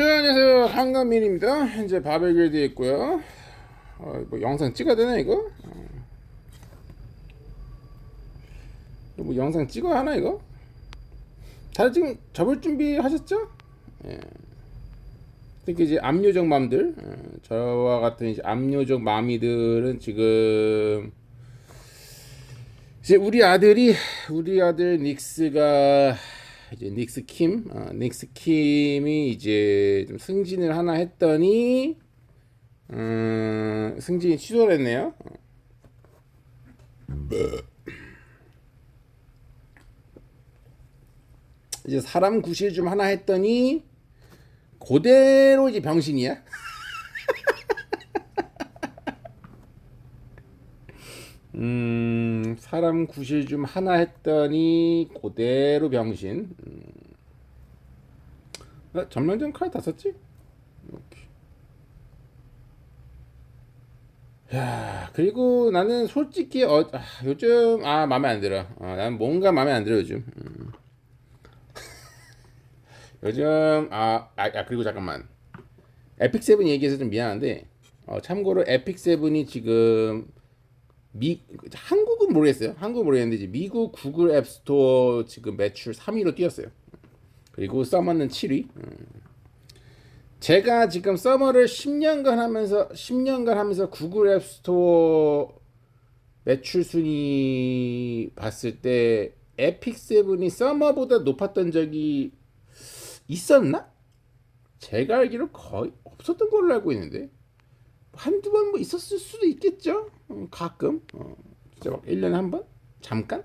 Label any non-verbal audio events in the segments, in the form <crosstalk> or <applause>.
자, 안녕하세요. 한강민입니다. 현재 바벨길드에 있고요. 어, 뭐 영상 찍어야 되나 이거? 어. 뭐 영상 찍어야 하나 이거? 다들 지금 접을 준비 하셨죠? 예. 특히 이제 압류적 맘들, 어, 저와 같은 이제 압류적 마미들은 지금 이제 우리 아들이 우리 아들 닉스가 이제 닉스 킴, 어, 닉스 킴이 이제 좀 승진을 하나 했더니 음, 승진이 취소를 했네요. 이제 사람 구실 좀 하나 했더니 그대로 이제 병신이야. <laughs> 음, 사람 구실 좀 하나 했더니 그대로 병신. 음. 아, 전면전 칼 다 썼지? 이렇게. 야, 그리고 나는 솔직히 어, 아, 요즘 아 마음에 안 들어. 아, 난 뭔가 마음에 안 들어 요즘. 음. <laughs> 요즘 아, 아, 아 그리고 잠깐만. 에픽 세븐 얘기해서 좀 미안한데 어, 참고로 에픽 세븐이 지금 미 한국은 모르겠어요. 한국 은 모르겠는데 미국 구글 앱 스토어 지금 매출 3위로 뛰었어요. 그리고 서머는 7위. 제가 지금 서머를 10년간 하면서 10년간 하면서 구글 앱 스토어 매출 순위 봤을 때 에픽 세븐이 서머보다 높았던 적이 있었나? 제가 알기로 거의 없었던 걸로 알고 있는데 한두 번 뭐 있었을 수도 있겠죠. 어, 가끔. 어, 진짜 막 1년에 한 번? 잠깐?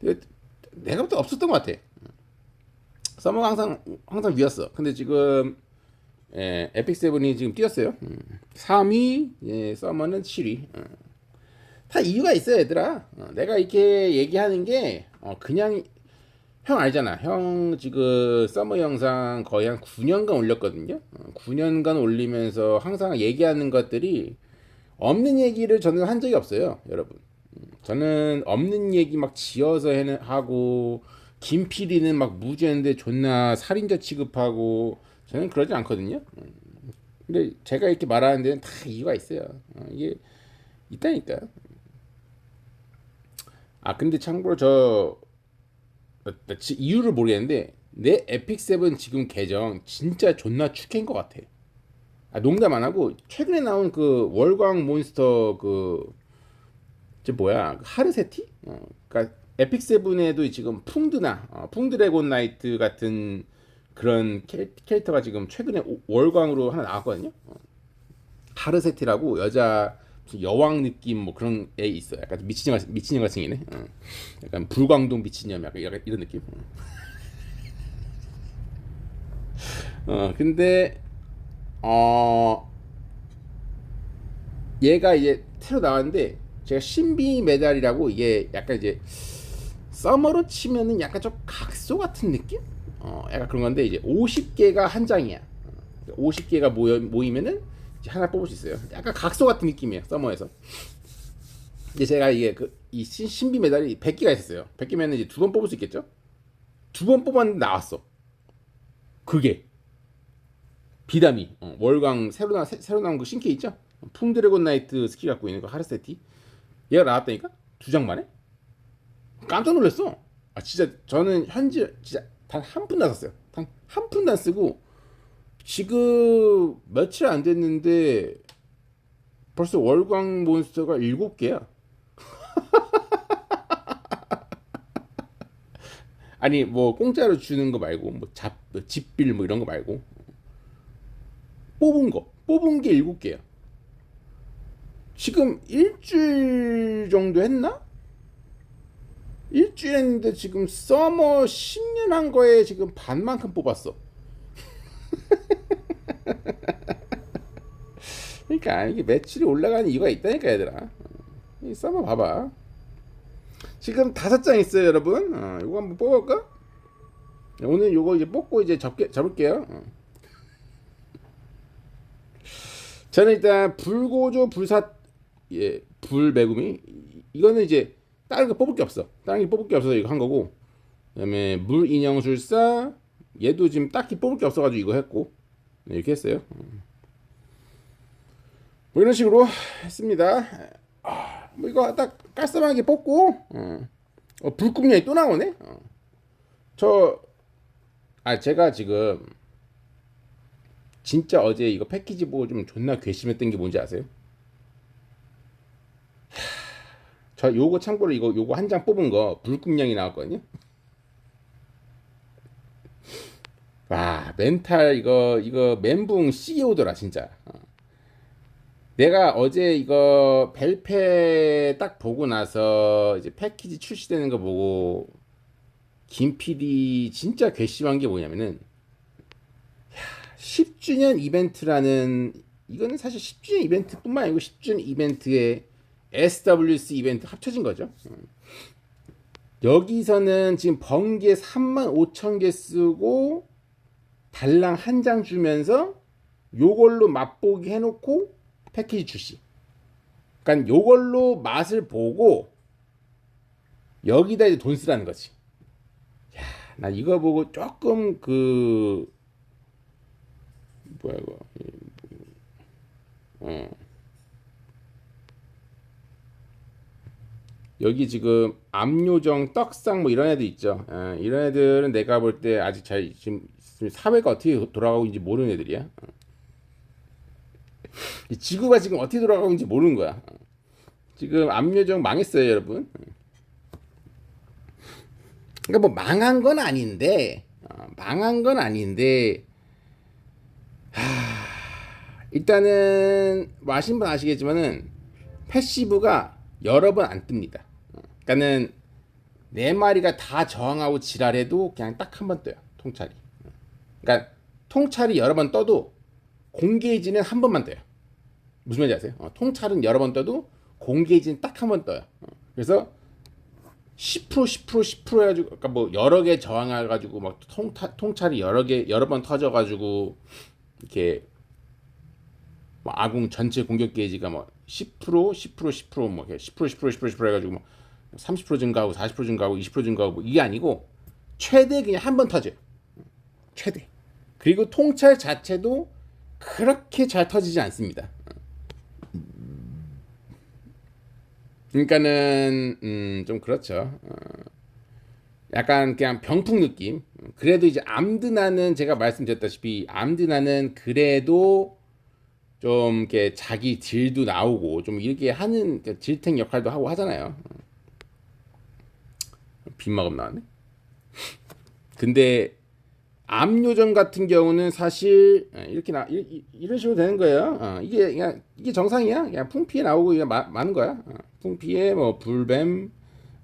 내가 볼때 없었던 것 같아. 서머가 항상, 항상 위였어. 근데 지금, 예, 에픽 세븐이 지금 뛰었어요. 음. 3위, 예, 서머는 7위. 어. 다 이유가 있어요, 얘들아. 어, 내가 이렇게 얘기하는 게, 어, 그냥 형 알잖아. 형 지금 서머 영상 거의 한 9년간 올렸거든요. 9년간 어, 올리면서 항상 얘기하는 것들이 없는 얘기를 저는 한 적이 없어요, 여러분. 음, 저는 없는 얘기 막 지어서 하고 김PD는 막 무죄인데 존나 살인자 취급하고 저는 그러지 않거든요. 음, 근데 제가 이렇게 말하는 데는 다 이유가 있어요. 어, 이게 있다니까. 아 근데 참고로 저 이유를 모르겠는데 내 에픽 세븐 지금 계정 진짜 존나 축해인 것 같아. 아, 농담 안 하고 최근에 나온 그 월광 몬스터 그저 뭐야 그 하르세티? 어, 그러니까 에픽 세븐에도 지금 풍드나 어, 풍드래곤 나이트 같은 그런 캐릭터가 지금 최근에 월광으로 하나 나왔거든요. 어. 하르세티라고 여자 여왕 느낌 뭐 그런 애 있어. 약간 미친년 미친년 같은 애네. 어. 약간 불광동 미친년 약간, 이런 느낌. 어. 어 근데 어 얘가 이제 테러 나왔는데 제가 신비 메달이라고 이게 약간 이제 서머로 치면은 약간 좀 각소 같은 느낌? 어 약간 그런 건데 이제 50개가 한 장이야. 50개가 어, 모여 모이면은 하나 뽑을 수 있어요. 약간 각소 같은 느낌이에요. 서머에서. 이제 제가 이게 그이 신비 메달이 100개가 있었어요. 100개면 이제 두 번 뽑을 수 있겠죠? 두 번 뽑았는데 나왔어. 그게 비담이 어, 월광 새로 나 새로 나온 그 신캐 있죠? 풍드래곤 나이트 스킬 갖고 있는 거 하르세티 얘가 나왔다니까 두 장 만에 깜짝 놀랐어. 아 진짜 저는 현재 진짜 단 한 푼도 안 썼어요. 단 한 푼도 안 쓰고 지금 며칠 안 됐는데 벌써 월광 몬스터가 7개야. <laughs> 아니 뭐 공짜로 주는 거 말고 뭐 잡, 뭐 집빌 뭐 이런 거 말고 뽑은 거 뽑은 게 7개야. 지금 일주일 정도 했나? 일주일 했는데 지금 서머 10년 한 거에 지금 반만큼 뽑았어. 그러니까 이게 매출이 올라가는 이유가 있다니까 얘들아. 이 서버 봐봐. 지금 다섯 장 있어요 여러분. 어, 이거 한번 뽑을까? 오늘 요거 이제 뽑고 이제 접게, 접을게요. 어. 저는 일단 불고조 불사 예 불매구미 이거는 이제 다른 거 뽑을 게 없어. 다른 게 뽑을 게 없어서 이거 한 거고. 그 다음에 물인형술사 얘도 지금 딱히 뽑을 게 없어가지고 이거 했고 네, 이렇게 했어요. 뭐 이런 식으로 했습니다. 아, 뭐 이거 딱 깔쌈하게 뽑고 어, 어, 불국량이 또 나오네. 어. 저아 제가 지금 진짜 어제 이거 패키지 보고 좀 존나 괘씸했던 게 뭔지 아세요? 저 요거 참고로 이거 요거 한 장 뽑은 거 불금량이 나왔거든요. 와 멘탈 이거 이거 멘붕 CEO더라 진짜. 어. 내가 어제 이거 벨페 딱 보고 나서 이제 패키지 출시되는 거 보고 김 PD 진짜 괘씸한 게 뭐냐면은 10주년 이벤트라는 이거는 사실 10주년 이벤트뿐만 아니고 10주년 이벤트에 SWC 이벤트 합쳐진 거죠. 여기서는 지금 번개 3만 5천 개 쓰고 달랑 한 장 주면서 요걸로 맛보기 해놓고 패키지 출시. 그러니까 요걸로 맛을 보고 여기다 이제 돈 쓰라는 거지. 야, 나 이거 보고 조금 그 뭐야 이거. 어. 여기 지금 압요정, 떡상 뭐 이런 애들 있죠. 어, 이런 애들은 내가 볼 때 아직 잘 지금 사회가 어떻게 돌아가고 있는지 모르는 애들이야. 어. 이 지구가 지금 어떻게 돌아가고 있는지 모르는 거야. 어. 지금 압요정 망했어요, 여러분. 어. 그러니까 뭐 망한 건 아닌데, 어, 망한 건 아닌데, 하, 일단은 뭐 아시는 분 아시겠지만은 패시브가 여러 번 안 뜹니다. 그러니까는 네 마리가 다 저항하고 지랄해도 그냥 딱 한 번 떠요. 통찰이. 그러니까 통찰이 여러 번 떠도 공개지는 한 번만 떠요. 무슨 말인지 아세요? 어, 통찰은 여러 번 떠도 공개지는 딱 한 번 떠요. 어, 그래서 10% 10% 10% 해가지고 그러니까 뭐 여러 개 저항해가지고 막 통타, 통찰이 여러 개 여러 번 터져가지고 이렇게 뭐 아궁 전체 공격 게이지가 뭐 10% 10% 10%뭐 10% 10% 10% 10% 해가지고 뭐 30% 증가하고 40% 증가하고 20% 증가하고 뭐 이게 아니고 최대 그냥 한 번 터져요. 최대. 그리고 통찰 자체도 그렇게 잘 터지지 않습니다. 그러니까는 음, 좀 그렇죠. 어, 약간 그냥 병풍 느낌. 그래도 이제 암드나는 제가 말씀드렸다시피 암드나는 그래도 좀 이렇게 자기 딜도 나오고 좀 이렇게 하는 그 질탱 역할도 하고 하잖아요. 빗마금 나왔네. 근데 암요정 같은 경우는 사실 예, 이렇게 나 이, 런 식으로 되는 거예요. 어, 이게 그냥 이게 정상이야. 그냥 풍피에 나오고 이게 마, 많은 거야. 어, 풍피에 뭐 불뱀,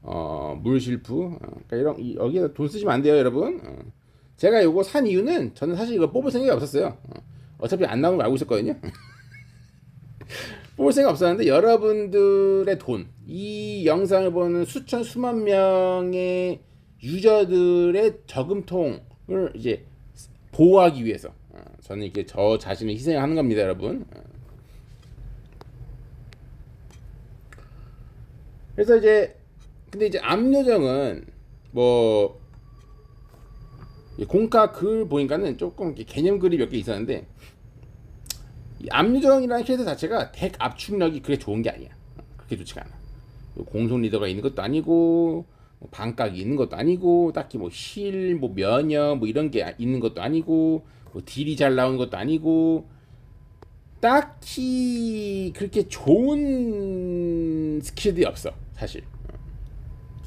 어, 물실프, 어, 그러니까 이런 이, 여기에 돈 쓰시면 안 돼요, 여러분. 어. 제가 요거 산 이유는 저는 사실 이거 뽑을 생각이 없었어요. 어. 어차피 안 나오는 거 알고 있었거든요. <laughs> 뽑을 생각 없었는데 여러분들의 돈, 이 영상을 보는 수천 수만 명의 유저들의 저금통 을 이제 보호하기 위해서 어, 저는 이렇게 저 자신을 희생하는 겁니다, 여러분. 어. 그래서 이제 근데 이제 암요정은 뭐 공카 글 보니까는 조금 개념 글이 몇 개 있었는데 암유정이라는 캐릭터 자체가 덱 압축력이 그렇게 좋은 게 아니야. 그렇게 좋지가 않아. 공속 리더가 있는 것도 아니고 뭐 반각이 있는 것도 아니고 딱히 뭐 힐, 뭐 면역 뭐 이런 게 있는 것도 아니고 뭐 딜이 잘 나오는 것도 아니고 딱히 그렇게 좋은 스킬들이 없어 사실.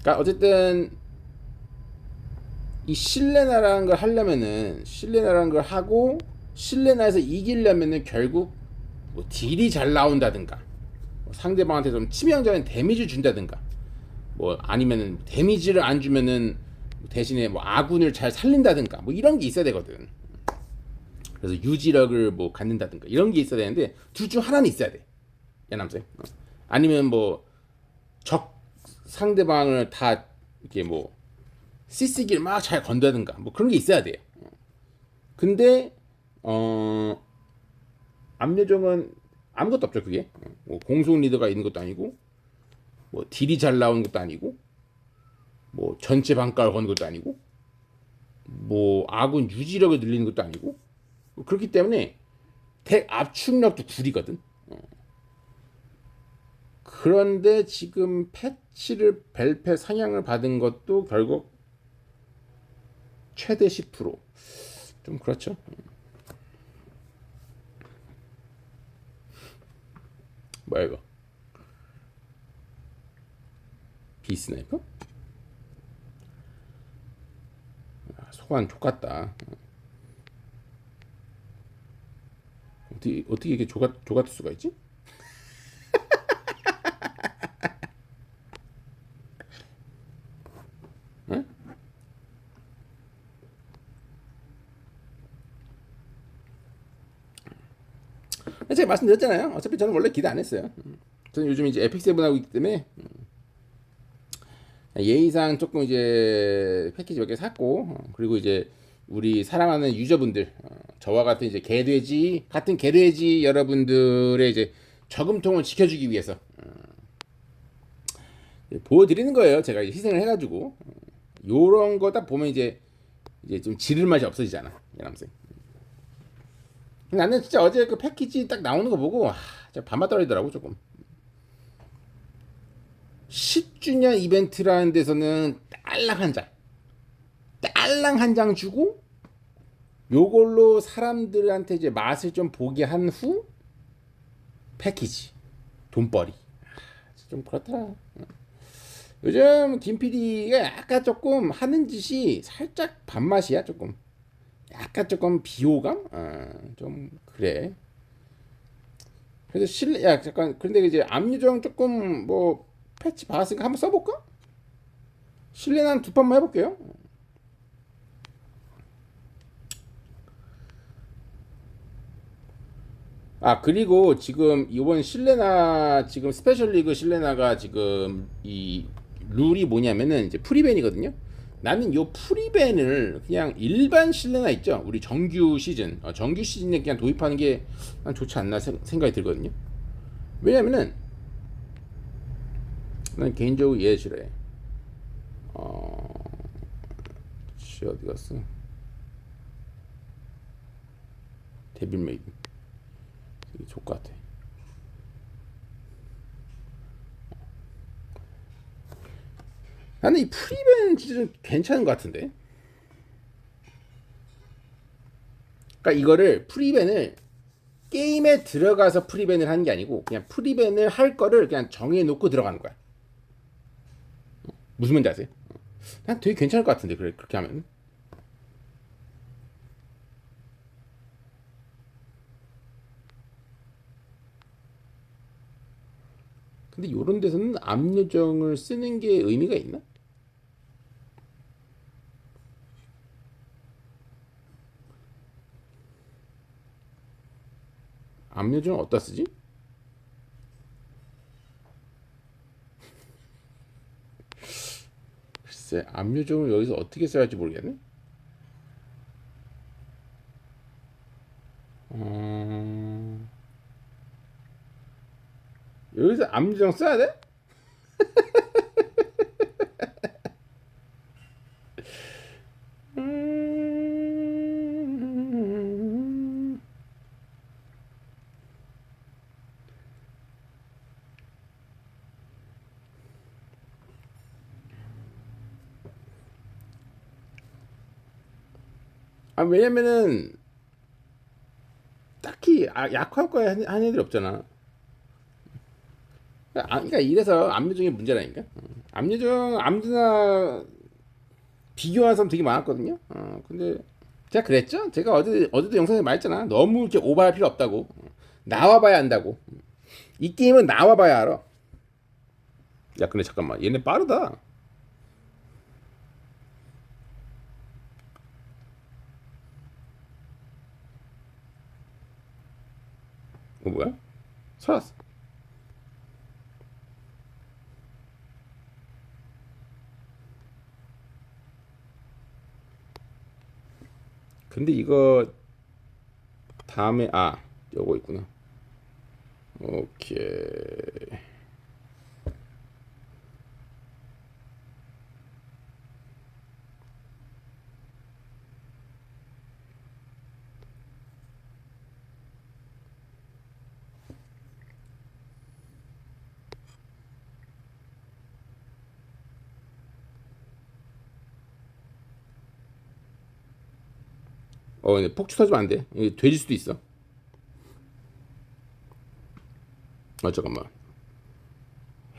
그러니까 어쨌든 이 실레나라는 걸 하려면은 실레나라는 걸 하고 실내나에서 이기려면은 결국 뭐 딜이 잘 나온다든가 뭐 상대방한테 좀 치명적인 데미지 준다든가 뭐 아니면은 데미지를 안 주면은 대신에 뭐 아군을 잘 살린다든가 뭐 이런 게 있어야 되거든. 그래서 유지력을 뭐 갖는다든가 이런 게 있어야 되는데 둘 중 하나는 있어야 돼. 야 남생. 어. 아니면 뭐 적 상대방을 다 이렇게 뭐 CC기를 막 잘 건다든가 뭐 그런 게 있어야 돼요. 어. 근데 어 암요정은 아무것도 없죠 그게 뭐 공속 리더가 있는 것도 아니고 뭐 딜이 잘 나오는 것도 아니고 뭐 전체 반가를 거는 것도 아니고 뭐 아군 유지력을 늘리는 것도 아니고 그렇기 때문에 덱 압축력도 구리거든. 어. 그런데 지금 패치를 벨페 상향을 받은 것도 결국 최대 10%좀 그렇죠. 뭐야 이거? 비스나이퍼? 아, 소관 족같다. 어떻게 어떻게 이게 조가 조같을 수가 있지? <laughs> 응? 제가 말씀드렸잖아요. 어차피 저는 원래 기대 안 했어요. 저는 요즘 이제 에픽 세븐 하고 있기 때문에 예의상 조금 이제 패키지 몇 개 샀고 그리고 이제 우리 사랑하는 유저분들 어, 저와 같은 이제 개돼지 같은 개돼지 여러분들의 이제 저금통을 지켜주기 위해서 어, 보여드리는 거예요. 제가 희생을 해가지고 어, 요런 거 딱 보면 이제 이제 좀 지를 맛이 없어지잖아, 이남생. 나는 진짜 어제 그 패키지 딱 나오는 거 보고 아, 진짜 반맛 떨리더라고 조금. 10주년 이벤트라는 데서는 딸랑 한 장, 딸랑 한 장 주고 요걸로 사람들한테 이제 맛을 좀 보게 한 후 패키지 돈벌이 좀 그렇더라. 요즘 김 PD가 약간 조금 하는 짓이 살짝 밥맛이야 조금. 약간 조금 비호감? 어, 좀 그래. 그래서 실내 야 잠깐 근데 이제 압류정 조금 뭐 패치 받았으니까 한번 써볼까? 실내 난두 판만 해볼게요. 아 그리고 지금 이번 실레나 지금 스페셜 리그 실레나가 지금 이 룰이 뭐냐면은 이제 프리벤이거든요. 나는 요 프리벤을 그냥 일반 실내나 있죠. 우리 정규 시즌, 어, 정규 시즌에 그냥 도입하는 게 난 좋지 않나 생각이 들거든요. 왜냐면은 난 개인적으로 얘 싫어해. 어, 씨 어디 갔어? 데빌 메이드. 이게 족같아. 나는 이 프리벤 진짜 좀 괜찮은 것 같은데. 그러니까 이거를 프리벤을 게임에 들어가서 프리벤을 하는 게 아니고 그냥 프리벤을 할 거를 그냥 정해 놓고 들어가는 거야. 무슨 말인지 아세요? 난 되게 괜찮을 것 같은데 그래 그렇게 하면. 근데 이런 데서는 압류정을 쓰는 게 의미가 있나? 압류정 어디다 쓰지? 글쎄 압류정을 여기서 어떻게 써야 할지 모르겠네. 음... 여기서 압류정 써야 돼? 아 왜냐면은 딱히 아, 약화효과에 한, 한 애들이 없잖아. 그러니까, 아, 그러니까 이래서 압류중이 문제라니까. 압류중 암드나 비교하는 사람 되게 많았거든요. 어, 근데 제가 그랬죠. 제가 어제 어제도 영상에 말했잖아. 너무 이렇게 오버할 필요 없다고. 나와봐야 안다고. 이 게임은 나와봐야 알아. 야 근데 잠깐만 얘네 빠르다. 어 뭐야? 살았어. 근데 이거 다음에 아 요거 있구나. 오케이. 어, 폭주 터지면 안 돼. 돼질 수도 있어. 어, 잠깐만.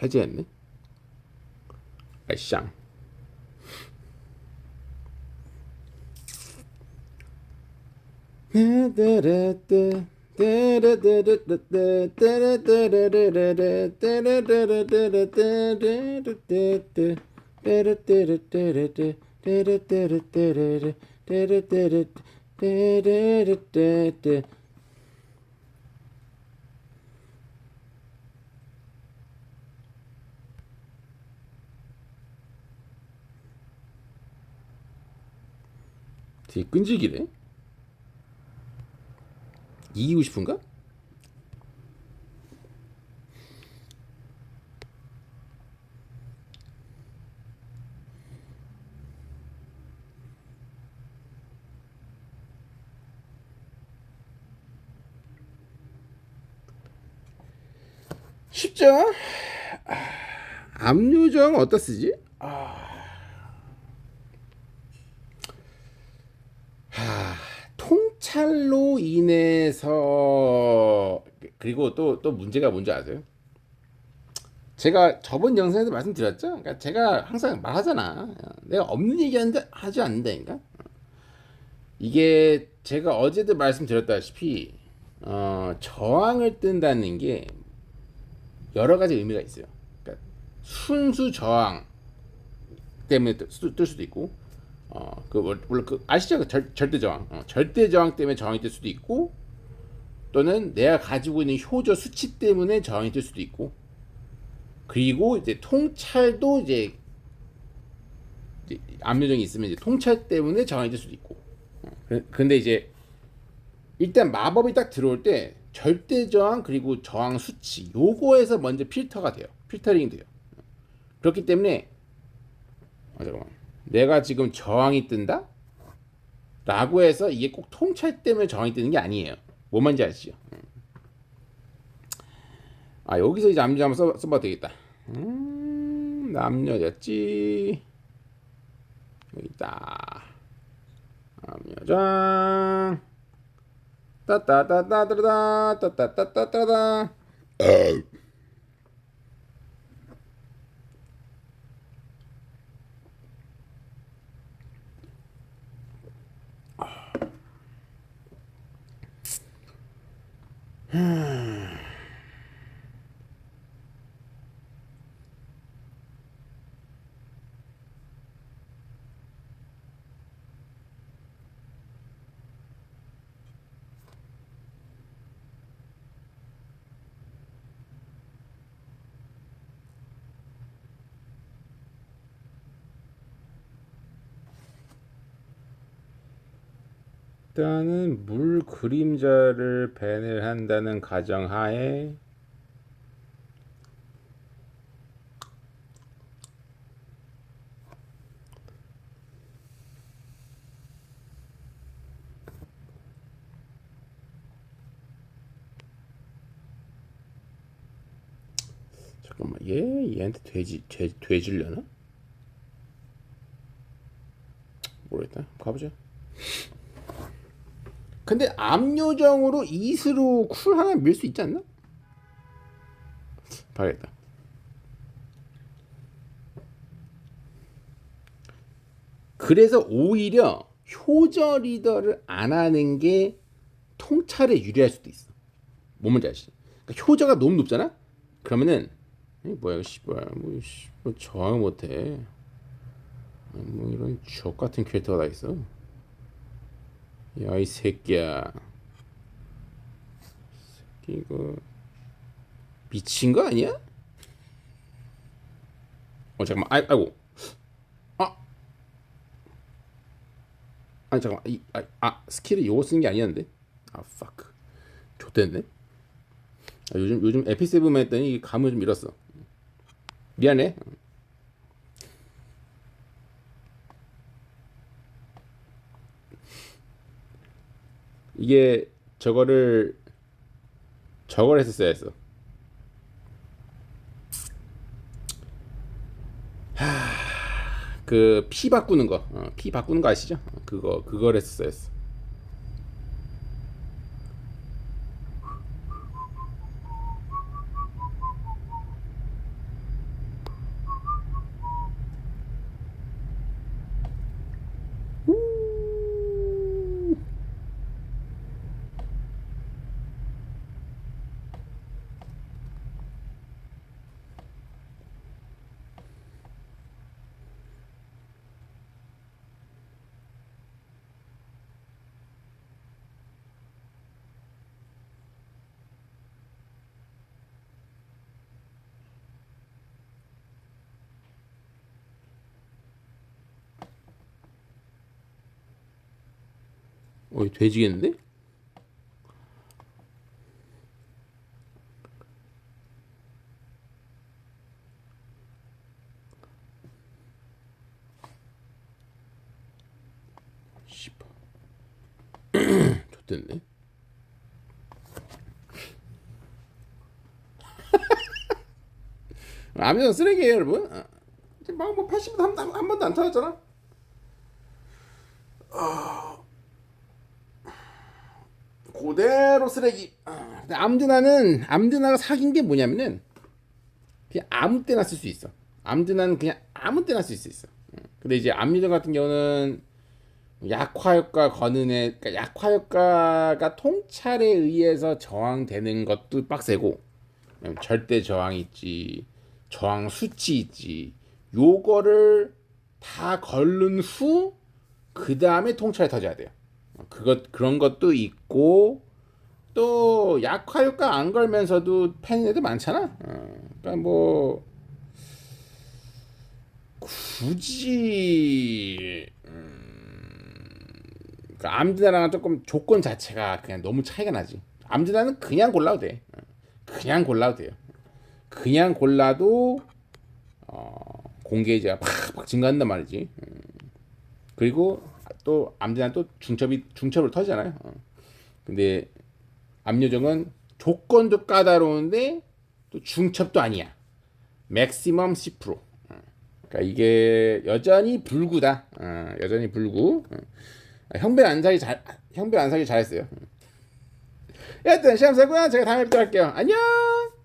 해제했네. 아이쌍. 되게 끈질기네. 이기고 싶은가? 쉽죠? 아, 압류정 어디다 쓰지? 통찰로 인해서 그리고 또 또 문제가 뭔지 아세요? 제가 저번 영상에서 말씀드렸죠. 그러니까 제가 항상 말하잖아. 내가 없는 얘기 하는데 하지 않는다니까. 이게 제가 어제도 말씀드렸다시피 어, 저항을 뜬다는 게 여러 가지 의미가 있어요. 그러니까 순수 저항 때문에 뜰 수도, 있고 어, 그 원- 원래 그 아시죠? 그 절, 절대 저항. 어, 절대 저항 때문에 저항이 될 수도 있고 또는 내가 가지고 있는 효저 수치 때문에 저항이 될 수도 있고 그리고 이제 통찰도 이제, 이제 압류정이 있으면 이제 통찰 때문에 저항이 될 수도 있고 어, 그- 근데 이제 일단 마법이 딱 들어올 때 절대 저항 그리고 저항 수치 요거에서 먼저 필터가 돼요 필터링이 돼요 그렇기 때문에 아 잠깐만 내가 지금 저항이 뜬다? 라고 해서 이게 꼭 통찰 때문에 저항이 뜨는 게 아니에요. 뭔 말인지 아시죠? 음. 아 여기서 이제 암류 한번 써, 써봐도 되겠다. 음, 남녀였지. 여기 있다. 남녀장. Da da da da da da da da da da da da. Uh. Hmm. <sighs> <sighs> 일단은 물 그림자를 밴을 한다는 가정하에 잠깐만 얘 얘한테 돼지 돼, 돼질려나? 모르겠다 가보자 근데 압요정으로 이스로 쿨 하나 밀 수 있지 않나? 봐야겠다. 그래서 오히려 효저 리더를 안 하는 게 통찰에 유리할 수도 있어. 뭔 말인지 아시죠? 그러니까 효저가 너무 높잖아? 그러면은 이 뭐야 이거 씨발 뭐, 씨, 뭐 저항 못해. 뭐 이런 족 같은 캐릭터가 다 있어. 야 이 새끼야. 새끼 이거 미친 거 아니야? 어 잠깐만. 아, 아이고. 아. 아니 잠깐만. 이, 아, 아 스킬을 요거 쓰는 게 아니었는데? 아 fuck. 좋댔네. 아, 요즘 요즘 에피7만 했더니 이 감을 좀 잃었어. 미안해 이게 저거를 저걸 했었어야 했어. 하, 그피 바꾸는 거, 어, 피 바꾸는 거 아시죠? 어, 그거 그걸 했었어야 했어. 어, 돼지겠는데? <clears throat> 좋댔네. <laughs> 아미는 쓰레기예요, 여러분. 아, 막뭐 80도 한, 한, 한 번도 안 터졌잖아. 그대로 쓰레기. 아, 근데 암드나는 암드나가 사귄 게 뭐냐면은 그냥 아무 때나 쓸 수 있어. 암드나는 그냥 아무 때나 쓸 수 있어. 음. 근데 이제 암유전 같은 경우는 약화 효과 거는 애, 그러니까 약화 효과가 통찰에 의해서 저항되는 것도 빡세고 음, 절대 저항이 있지, 저항 수치 있지. 요거를 다 걸른 후 그 다음에 통찰이 터져야 돼요. 그것 그런 것도 있고 또 약화 효과 안 걸면서도 팬인 애들 많잖아. 어, 그러니까 뭐 굳이 음, 그 암드나랑 조금 조건 자체가 그냥 너무 차이가 나지. 암드나는 그냥 골라도 돼. 어, 그냥 골라도 돼요. 그냥 골라도 어, 공개제가 팍팍 증가한단 말이지. 음. 그리고 또 암드나는 또 중첩이 중첩을 터지잖아요. 어. 근데 암요정은 조건도 까다로운데 또 중첩도 아니야. 맥시멈 10%. 어. 그러니까 이게 여전히 불구다. 어, 여전히 불구. 어. 형배 안사기 잘 형배 안사기 잘했어요. 여하튼 시험 세고요. 제가 다음에 뵙도록 할게요. 안녕.